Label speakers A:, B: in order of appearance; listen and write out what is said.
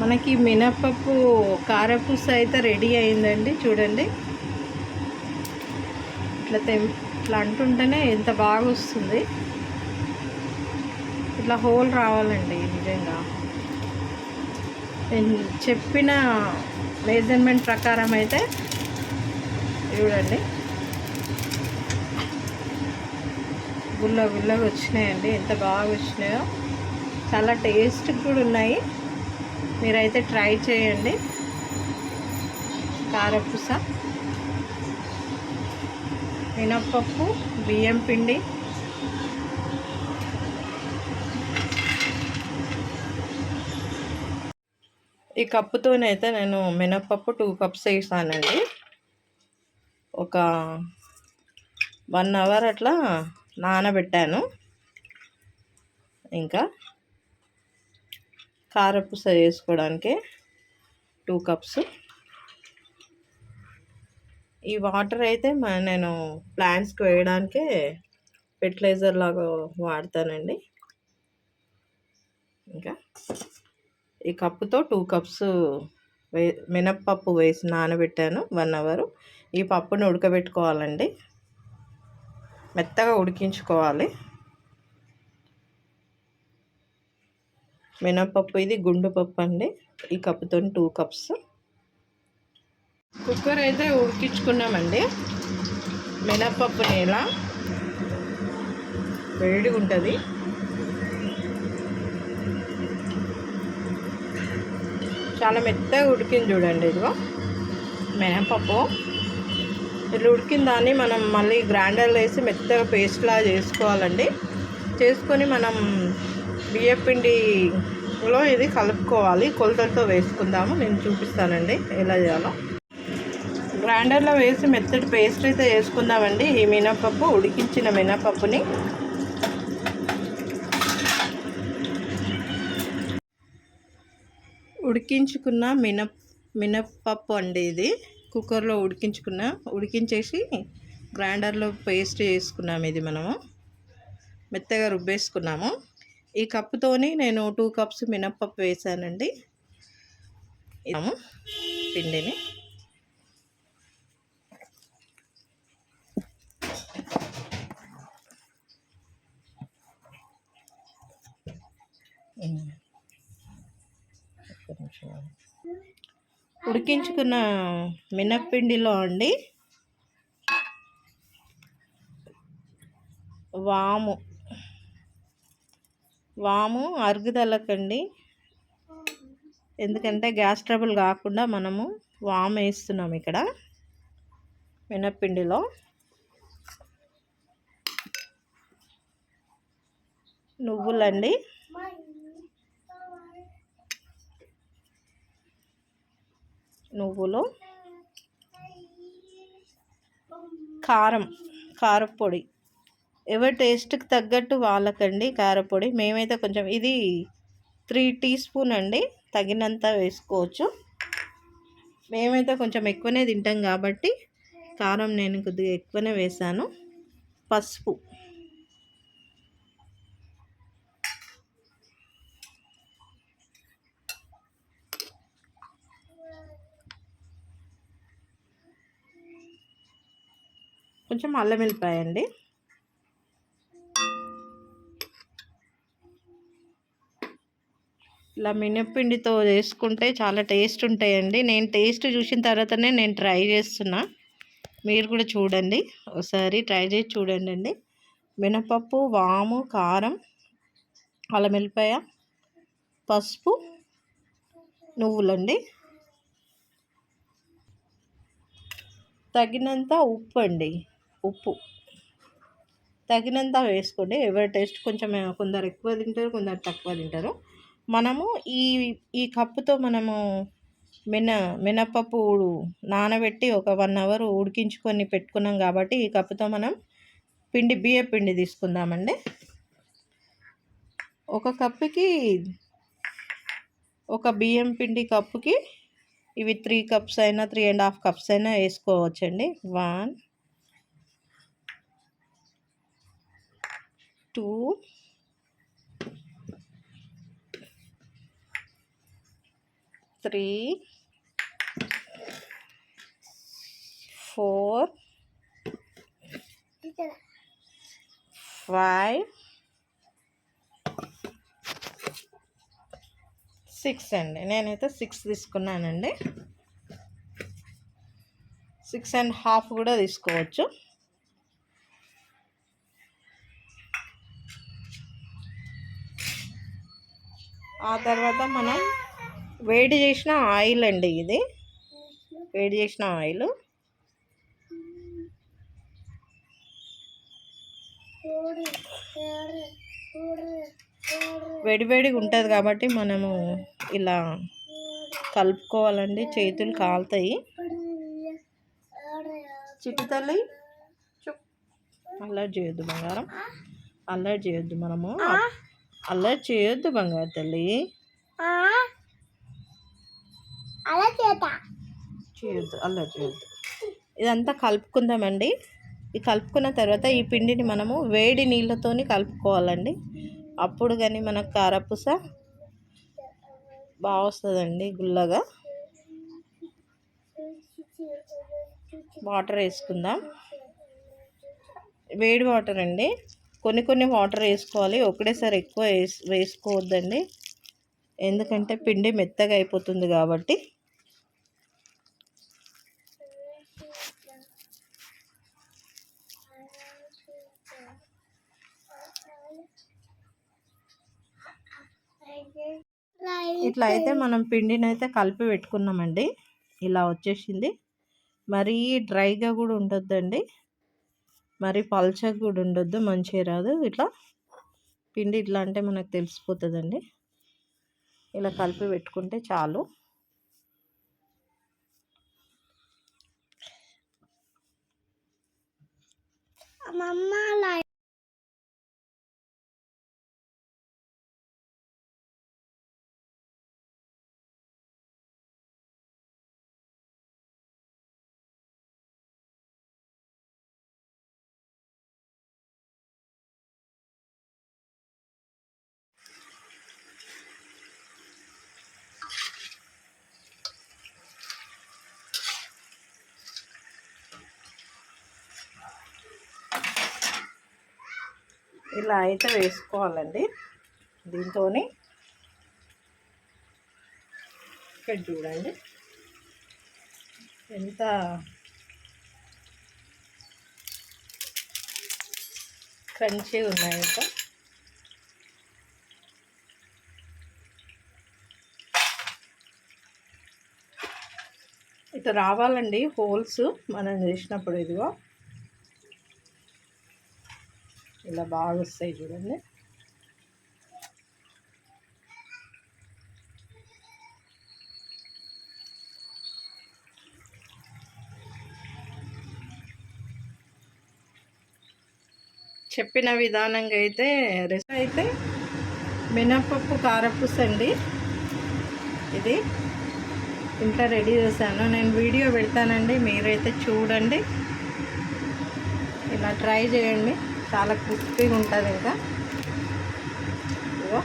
A: మనకి మినపప్పు కారపూస అయితే రెడీ అయిందండి చూడండి. ఇట్లా తె ఇట్లా అంటుంటేనే ఎంత బాగా వస్తుంది ఇట్లా హోల్ రావాలండి నిజంగా. నేను చెప్పిన మెజర్మెంట్ ప్రకారం అయితే చూడండి. గుల్ల గుల్లగా వచ్చినాయండి ఎంత బాగా వచ్చినాయో చాలా టేస్ట్ కూడా ఉన్నాయి. మీరైతే ట్రై చేయండి. కారపూస మినప్పప్పు బియ్యం పిండి ఈ కప్పుతోనైతే నేను మినప్పప్పు టూ కప్స్ వేసానండి. ఒక వన్ అవర్ అట్లా నానబెట్టాను. ఇంకా కారపూస చేసుకోవడానికి టూ కప్స్. ఈ వాటర్ అయితే నేను ప్లాంట్స్కి వేయడానికే ఫెర్టిలైజర్ లాగా వాడతానండి. ఇంకా ఈ కప్పుతో టూ కప్స్ వే మినప్పప్పు వేసి నానబెట్టాను వన్ అవర్. ఈ పప్పుని ఉడకబెట్టుకోవాలండి. మెత్తగా ఉడికించుకోవాలి. మినపప్పు ఇది గుండు పప్పు అండి. ఈ కప్పుతో టూ కప్స్. కుక్కర్ అయితే ఉడికించుకున్నామండి. మినపప్పు నేల వేడిగా ఉంటుంది. చాలా మెత్తగా ఉడికింది చూడండి ఇదిగో. మినపప్పు. ఇట్లా ఉడికిన దాన్ని మనం మళ్ళీ గ్రైండర్లో వేసి మెత్తగా పేస్ట్లా చేసుకోవాలండి. చేసుకొని మనం బియ్యపిండిలో ఇది కలుపుకోవాలి. కొలతలతో వేసుకుందాము. నేను చూపిస్తానండి ఎలా చేయాలో. గ్రైండర్లో వేసి మెత్తటి పేస్ట్ అయితే వేసుకుందామండి. ఈ మినపప్పు ఉడికించిన మినపప్పుని. ఉడికించుకున్న మినప్ మినపప్పు అండి ఇది. కుక్కర్లో ఉడికించుకున్న ఉడికించేసి గ్రైండర్లో పేస్ట్ చేసుకున్నాము ఇది మనము. మెత్తగా రుబ్బేసుకున్నాము. ఈ కప్పుతోని నేను టూ కప్స్ మినప్పప్పు వేసానండి. పిండిని. ఉడికించుకున్న మినప్పిండిలో అండి వాము. వాము అరుగుదలకండి. ఎందుకంటే గ్యాస్ ట్రబుల్ కాకుండా మనము వాము వేస్తున్నాం ఇక్కడ మినప్పిండిలో. నువ్వులండి. నువ్వులు. కారం కారపొడి. ఎవరి టేస్ట్కి తగ్గట్టు వాళ్ళకండి కారపొడి. మేమైతే కొంచెం ఇది త్రీ టీ స్పూన్ అండి తగినంత వేసుకోవచ్చు. మేమైతే కొంచెం ఎక్కువనే తింటాం కాబట్టి కారం నేను కొద్దిగా ఎక్కువనే వేసాను. పసుపు. కొంచెం అల్లం వెల్లిపాయ ఇట్లా మినప్పిండితో చేసుకుంటే చాలా టేస్ట్ ఉంటాయండి. నేను టేస్ట్ చూసిన తర్వాతనే నేను ట్రై చేస్తున్నా. మీరు కూడా చూడండి. ఒకసారి ట్రై చేసి చూడండి అండి. మినపప్పు వాము కారం అల్లం వెల్లిపాయ పసుపు నువ్వులండి. తగినంత ఉప్పు అండి. ఉప్పు. తగినంత వేసుకోండి. ఎవరి టేస్ట్ కొంచెం కొందరు ఎక్కువ తింటారు కొందరు తక్కువ తింటారు. మనము ఈ ఈ కప్పుతో మనము మిన మినపప్పు నానబెట్టి ఒక వన్ అవర్ ఉడికించుకొని పెట్టుకున్నాం కాబట్టి ఈ కప్పుతో మనం పిండి బియ్య పిండి తీసుకుందామండి. ఒక కప్పుకి ఒక బియ్యం పిండి కప్పుకి ఇవి త్రీ కప్స్ అయినా త్రీ అండ్ హాఫ్ కప్స్ అయినా వేసుకోవచ్చండి. One two three four five six అండి. నేనైతే సిక్స్ తీసుకున్నానండి. సిక్స్ అండ్ హాఫ్ కూడా తీసుకోవచ్చు. ఆ తర్వాత మనం వేడి చేసిన ఆయిల్ అండి ఇది. వేడి చేసిన ఆయిల్. వేడివేడిగా ఉంటుంది కాబట్టి మనము ఇలా కలుపుకోవాలండి. చేతులు కాలుతాయి. చిట్టి తల్లి అల్లరి చేయొద్దు బంగారం. అల్లరి చేయొద్దు మనము. అల్లరి చేయొద్దు బంగారు తల్లి.
B: అలా చేత
A: చేయొద్దు చేయొద్దు ఇదంతా కలుపుకుందామండి. ఈ కలుపుకున్న తర్వాత ఈ పిండిని మనము వేడి నీళ్ళతో కలుపుకోవాలండి. అప్పుడు కానీ మనకు కారపూస బాగా వస్తుందండి గుల్లగా. వాటర్ వేసుకుందాం. వేడి వాటర్ అండి. కొన్ని కొన్ని వాటర్ వేసుకోవాలి. ఒకటేసారి ఎక్కువ వేస్ వేసుకోవద్దండి. ఎందుకంటే పిండి మెత్తగా అయిపోతుంది కాబట్టి. ఇట్లా అయితే మనం పిండిని అయితే కలిపి పెట్టుకున్నామండి. ఇలా వచ్చేసింది. మరీ డ్రైగా కూడా ఉండొద్దండి. మరి పల్చగా కూడా ఉండొద్దు మంచిగా రాదు. ఇట్లా పిండి ఇట్లా అంటే మనకు తెలిసిపోతుందండి. ఇలా కలిపి పెట్టుకుంటే చాలు. ఇలా అయితే వేసుకోవాలండి. దీంతో ఇక్కడ చూడండి. ఎంత క్రంచీ ఉన్నాయి ఇంకా. ఇట్లా రావాలండి హోల్స్ మనం చేసినప్పుడు ఇదిగో. ఇలా బాగా వస్తాయి చూడండి. చెప్పిన విధానంగా అయితే రెసిపీ అయితే మినపప్పు కారపూస అండి. ఇది ఇంట్లో రెడీ చేశాను. నేను వీడియో పెడతానండి. మీరైతే చూడండి. ఇలా ట్రై చేయండి. చాలా క్రిస్పీగా ఉంటుంది ఇంకా ఇదిగో.